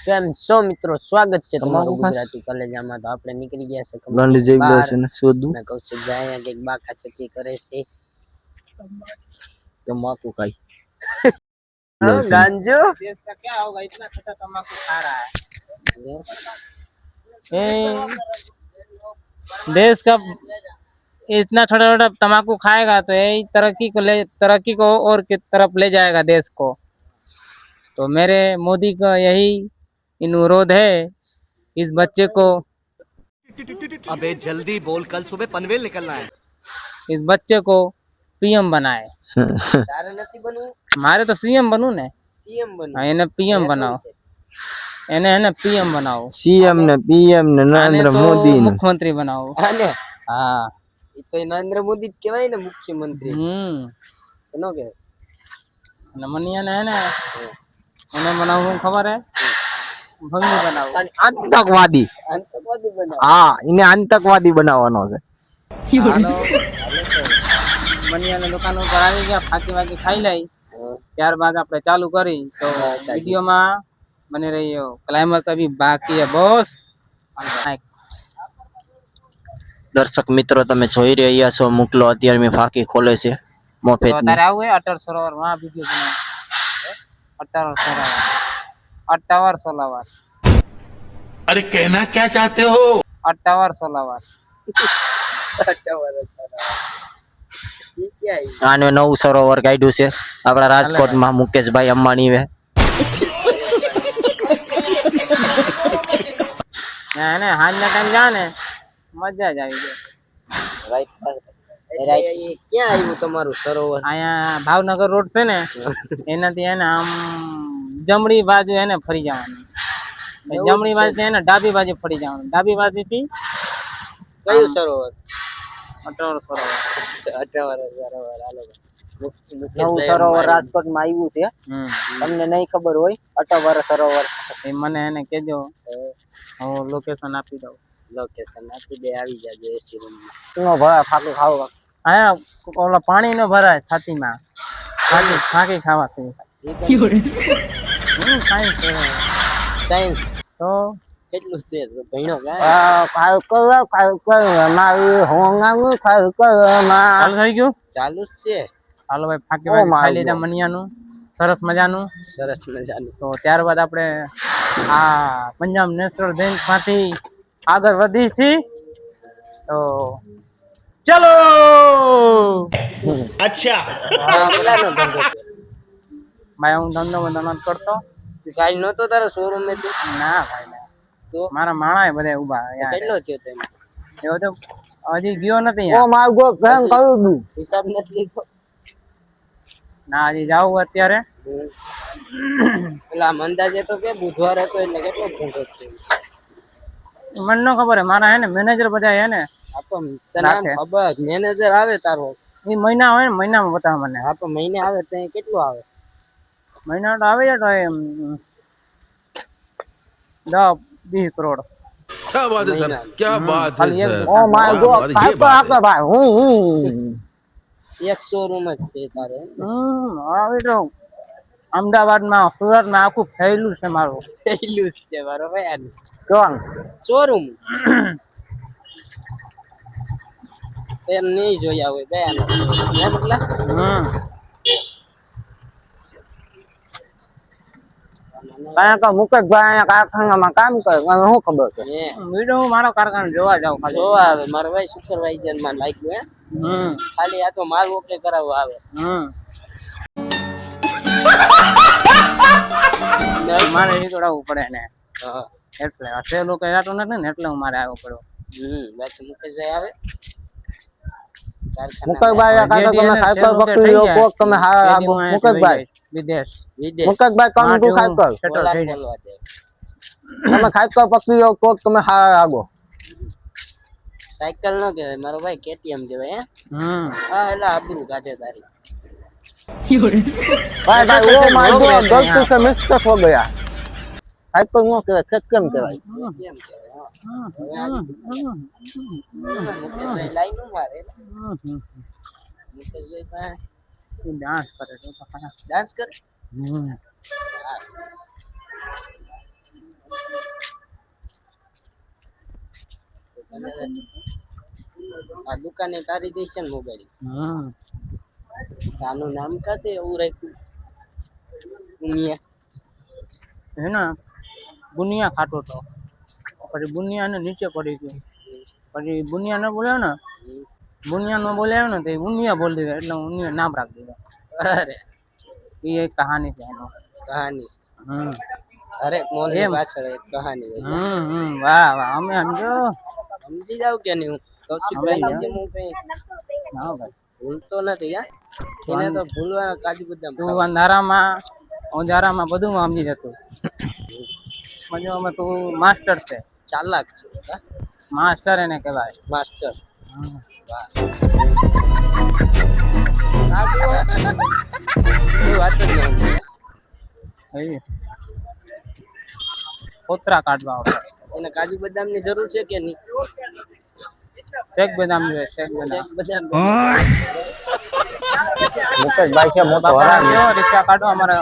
કેમ છો મિત્રો સ્વાગત છે તમારું તમારું ખાસ- ગુજરાતી કોલેજમાં તો આપણે નીકળી ગયા છે ગાંડી જેવી બહાર. છે ને શોધું ને કૌશિકભાઈ અહીંયા કંઈક બાકા ચકી કરે છે તમાકુ ખાઈ हाँ, लहसुन। गांजो देश का क्या होगा इतना खट्टा तम्बाकू खा रहा है ए, देश का इतना छोटा छोटा तम्बाकू खाएगा तो यही तरक्की को ले तरक्की को और की तरफ ले जाएगा देश को तो मेरे मोदी का यही अनुरोध है इस बच्चे को अबे जल्दी बोल कल सुबह पनवेल निकलना है इस बच्चे को पीएम बनाए તારે નથી બનવું મારે તો સીએમ બનવું ને સીએમ બનવું હા, એને પીએમ બનાવો એને એને પીએમ બનાવો સીએમ ને પીએમ ને આને નરેન્દ્ર તો મોદી ને મુખ્યમંત્રી બનાવો આને હા એ તો નરેન્દ્ર મોદી જ કહેવાય ને મુખ્યમંત્રી હમ એનો કે અને મનિયાને હે ને એને બનાવવું શું ખબર હે ભંગી બનાવવું આતંકવાદી. આતંકવાદી બનાવ. હા એને આતંકવાદી બનાવવાનો છે. મનિયાને દુકાન ઉપર આવી ગયા ફાકી વાકી ખાઈ લઈ. ત્યારબાદ આપણે ચાલુ કરી. તો વિડીયોમાં બની રહ્યો ક્લાઇમેક્સ અભી બાકી હે બોસ. દર્શક મિત્રો તમે જોઈ રહ્યા છો મુકલો અત્યારે મેં ફાકી ખોલે છે. મોફેત તારે આવું હે અટલ સરોવરમાં વીડિયો બનાવ. અટલ સરોવર અટાવર સોલાવર अरे कहना क्या चाहते हो અટાવર સોલાવર ઈ ક્યાં ઈ? આને નવું સરોવર કાઢ્યું છે આપણા રાજકોટમાં મુકેશભાઈ અંબાણી વે ને એને હાંજના ટાઈમ જા ને મજા જ આવી જાય એ- એ ક્યાં આવ્યું તમારું સરોવર અહીંયા ભાવનગર રોડ છે ને એનાથી એને આમ જમણી બાજુ એને ફરી જવાનું. જમણી બાજુ એને ડાબી બાજુ ફરી જવાનું. ડાબી બાજુથી કયું સરોવર? અટલ સરોવર. અઠાવર સરોવર. હાલો મુક- નવું મુકેશભાઈ સરોવર અંબાણી. રાજકોટમાં આવ્યું છે. હમ. તમને નહીં ખબર હોય અટવર સરોવર. એ મને એને કહેજો. હું લોકેશન આપી દઉં. લોકેશન આપી દે આવી જાજો એસી રૂમમાં નો ભરા ફાકું ખાવ. અહીંયા ઓલા પાણી ન ભરાય છાતીમાં. ફાંકી ફાંકી ખાવાથી. હમ સાયન્સ. સાયન્સ તો? કેટલું છે? ભણ્યો ખાવ કરો મારી હોંગાનું કરો ચાલુ થઈ ગયું? ચાલુ જ છે. હાલો ભાઈ ફાંકી ખાઈ લીધા મનિયાનું. સરસ મજાનું. સરસ મજાનું. તો ત્યારબાદ આપણે આ પંજાબ નેશનલ બેંકમાંથી આગળ વધી છીએ તો ચલો! કેટલાનો ધંધો. છે? ભાઈ હું ધંધો બંધો નથી કરતો. કાઈ કાલ નહોતો તારો શોરૂમમાં ના ભાઈ તો? મારા માણા બધા ઊભા યાર કેટલો છે તેમ એવો તો હજી ગયો નથી ઓ યાર. મારું ગો કેમ કરું દઉં હિસાબ નથી લીધો. ના હજી જાવું અત્યારે. પેલા મંદાજે તો કે બુધવાર હતો એટલે કેટલો ધંધો છે મને નો ખબર હે મારા હે ને મેનેજર બધા હે ને. આપો તો તને ખબર મેનેજર આવે તારો. એ મહિના હોય ને મહિનામાં બતાવ મને. હા તો મહિને આવે ત્યાં કેટલું આવે? મહિના તો આવી જાય તો એમ દસ વીસ કરોડ क्या बात है सर क्या बात है खाली एक सर ઓ માય ગો वाह, वाह, ये ખાવ તો बात આકે ભાઈ હું હું એક શોરૂમ જ છે તારે હમ આવી તો અમદાવાદમાં સુરતમાં આખું ફેલું છે મારું પેલું જ છે બરોબર યાર કોણ શોરૂમ તે નહીં જોયા હોય બે હે મતલબ હમ કારણ કે મુકેશભાઈ અહીંયા કારખાનામાં કામ કરે મને શું ખબર છે? હે. હું મારો કારખાનો જોવા જાઉં ખાલી. જોવા આવે મારો ભાઈ સુપરવાઇઝરમાં લાગ્યું હે. ખાલી આ તો માલ ઓકે કરાવવા આવે. મારે શીખડાવવું પડે ને. એટલે આ લોકો રાતું નથી ને એટલે હું મારે આવ્યો પડ્યો. હમ બાકી મુકેશભાઈ આવે. મુકેશભાઈ કાકા તમે સાયકલ પકડી લો કોક તમે હા મુકેશભાઈ. વિદેશ. મુકેશભાઈ કમ કુ ખાઈ કર. તમે ખાઈ કર પકવી કોક તમે હા આગો સાયકલ નો કહેવાય મારો ભાઈ કેટીએમ કહેવાય હમ. હા એટલે આબરૂ કાઢે તારી. ભાઈ ભાઈ ઓ માય ગોડ ગલતી સે મિસ્ટેક હો ગયા. સાયકલ તો નો કહેવાય ખેત કેમ કહેવાય? કેમ કહેવાય લાઈન મારે ડાન્સ કરે છે પપ્પાના ડાન્સ કરે? આ દુકાને તારી દઈશ ને મોબાઈલ તાનું નામ કાતે એવું રાખ્યું. બુનિયા હે ના બુનિયા ખાતો તો. પછી બુનિયાને નીચે પડી ગયો. પછી બુનિયાને બોલ્યો ને? બુનિયા નો બોલ્યો ને તો એ ઉનિયા બોલી દીધો એટલે ઉનિયા નામ રાખી દીધો અરે. એ એક કહાની છે એનો. કહાની. હમ. હરેક મોલની પાછળ એક કહાની હમ હમ. વાહ વાહ. અમે સમજો. સમજી જાવ કે નહીં હું? કૌશિકભાઈ ભાઈ જેમ હું કઈ? ના ભાઈ. ભૂલતો નથી હા? એને તો ભૂલવા કાજુ બદામ તું અંધારામાં અંધારામાં બધું સમજી જતું. સમજો અમે તું માસ્ટર છે. ચાલાક છે માસ્ટર એને કહેવાય. માસ્ટર. વાત કોતરા કાઢવા આવતા એને કાજુ બદામની જરૂર છે. કે નહીં શેક બદામ જોઈએ શેક બદામ મુકેશભાઈ છે મોટો રિક્ષા કાઢો અમારે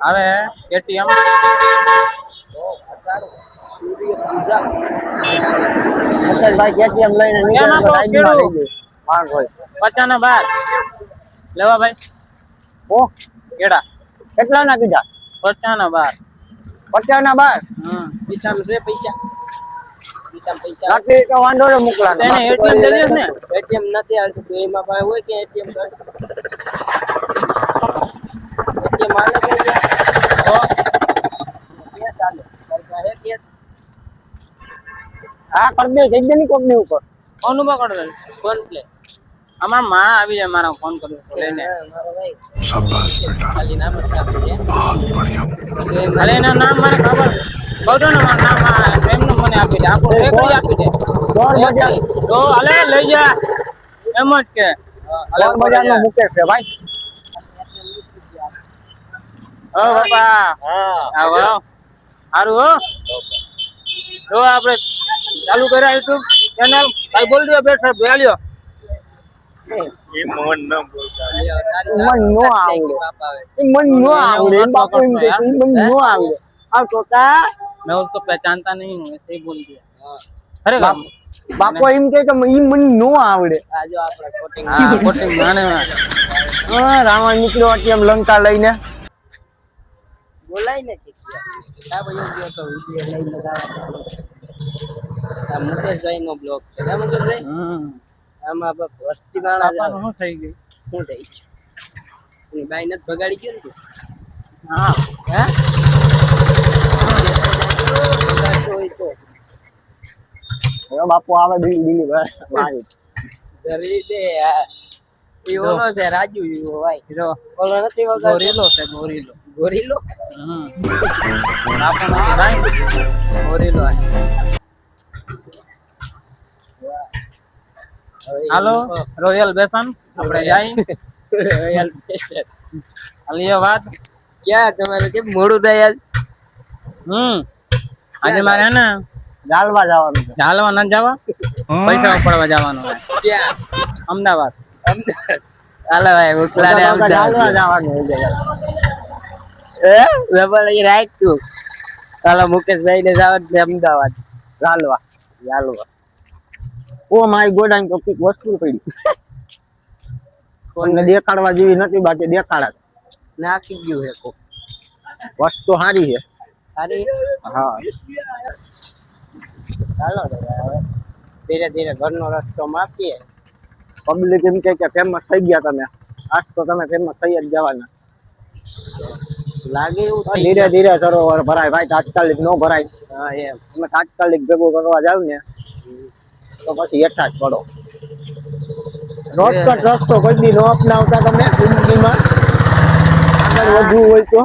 આવે એટીએમ. વાંધો મોકલા ને એટીએમ નથી આવતું તો એમાં ભાઈ હોય કે એટીએમ કેસ હા કર દે કહી દે ની કોકની ઉપર. ફોન ઉપર કર દે ફોન પ્લે અમાર માણા આવી જાય મારા ફોન કર્યો લઈને શાબાશ બેટા. ખાલી નામ બહુત બઢિયા. ભલે એના નામ મને ખબર. બહુટો ના નામ એમનું મને આપી દે. આપો ટેકરી આપી દે. તો અલે લઈ જા. એમ જ કે. દોર બજાર નો મુકેશ છે ભાઈ. ઓ બાપા. હા. આવો. સારું હો. જો આપણે ચાલુ કર્યા યુટ્યુબ ચેનલ ભાઈ બોલ દો બે સાહેબ જોયા લ્યો તારી મન નો આવડે એ મન નો આવડે એમ બાપુ એમ કે છે, એ મન નો આવડે આ ટોકા मैं उसको पहचानता नहीं हूँ ऐसे ही बोल दिया હા अरे બાપ- બાપો એમ કે કે ઈ મન નો આવડે આ જો આપણે કોટિંગ हाँ कोटिंग माने હા રાવણ નીકળ્યો એમ લંકા લઈને બોલાય ને કે આ ભાઈ ગયો તો વિડિયો લઈને લગાવવા આ મુકેશભાઈ નો બ્લોક છે. ને મુકેશભાઈ? આમાં વસ્તી માણા શું થઈ ગયું? શું થઈ ગયું બાઈ નથી ભગાડી ગયો ને હા. હા? બાપુ આવે બિલી બિલી ઘરે દે યાર ઓલો છે રાજુ યુવો ભાઈ. જો ઓલો નથી વગર ગોરીલો છે ગોરીલો. ગોરીલો? હમ. આપણો ભાઈ ગોરીલો હાલો રોયલ બેસન આપણે જાય. રોયલ બેસન. અલિયા વાત. ક્યાં તમારે કે મોડું થાય આજ? હમ. આજે મારે ને ઝાલવા જવાનું છે. ઝાલવા ન જવા. પૈસા ઉપાડવા જવાનું ક્યાં? અમદાવાદ. હાલો ભાઈ ઉકલા ને અમદાવાદ હે? વેપાર ઈ રાખ તું હાલો મુકેશભાઈ ને જવાનું છે અમદાવાદ. જાલવા ચાલો ઓ માય ગોડ આઈ તો કંઈક વસ્તુ પડી. કોઈને દેખાડવા જેવી નથી બાકી દેખાડા. નાખી ગયું હે કો વસ્તુ સારી છે. સારી હા. ચાલો ધીરે ધીરે ઘરનો રસ્તો માપીએ. પબ્લિક એમ કે ફેમસ થઈ ગયા તમે. આજ તો તમે ફેમસ થઈ જ જવાના. લાગે એવું ધીરે ધીરે સરોવર ભરાય. ભાઈ તાત્કાલિક નો ભરાય. હા એમ. તમે તાત્કાલિક ભેગું કરવા જાવ ને તો પછી હેઠા જ પડો. શોર્ટકટ રસ્તો કોઈ દી નો અપનાવતા તમે જિંદગીમાં. આગળ વધવું હોય તો.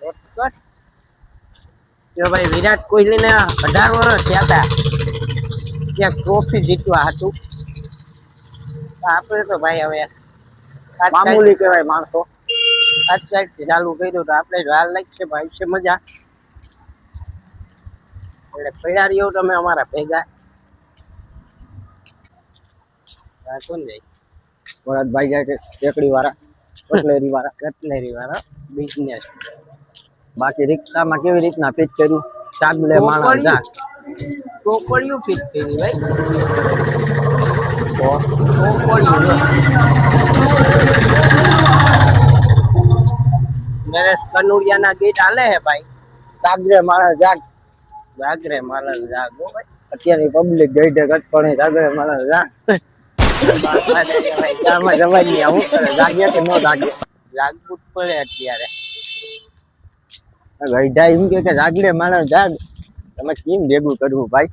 શોર્ટકટ જો ભાઈ વિરાટ કોહલી ને અઢાર વર્ષ થયા હતા. ત્યાં ટ્રોફી જીતવા હતું. આપણે તો ભાઈ હવે મામૂલી કહેવાય માણસો. તાત્કાલિક ચાલુ કર્યું તો આપણે હાલ લાગશે ભાઈ છે મજા. એટલે પડ્યા રહ્યો તમે અમારા ભેગા. કોણ જાય? ભાઈ જાય છે ટેકડી વાળા કટલેરી વાળા કટલેરી વાળા બિઝનેસ બાકી રિક્ષામાં કેવી રીતના ફિટ કર્યું? ચાંદલે માણસ ચોપડિયું ફિટ કરી ભાઈ. તો નરેશ કનુડિયાના ગેટ હાલે હે ભાઈ? જાગરે માણસ જાગ. જાગરે માલર જાગો ભાઈ. અત્યારની પબ્લિક ગઈ ઢે કટપણે જાગરે માણસ જાગ. ભાઈ જવાય નહીં આવું કરે જાગે કે ન જાગવું જ પડે અત્યારે. ગઈઢા એમ કે જાગરે માણસ જાગ. તમે કેમ ભેગું કરવું ભાઈ?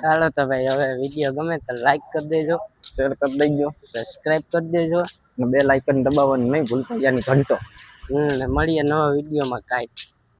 ચાલો તો ભાઈ હવે વીડિયો ગમે તો લાઈક કરી દેજો. શેર કરી દેજો. સબસ્ક્રાઇબ કરી દેજો. અને બે લાઇકન દબાવવાનું નહીં ભૂલતા યાની ઘંટો. હમ મળીએ નવા વિડીયોમાં કાંઈ.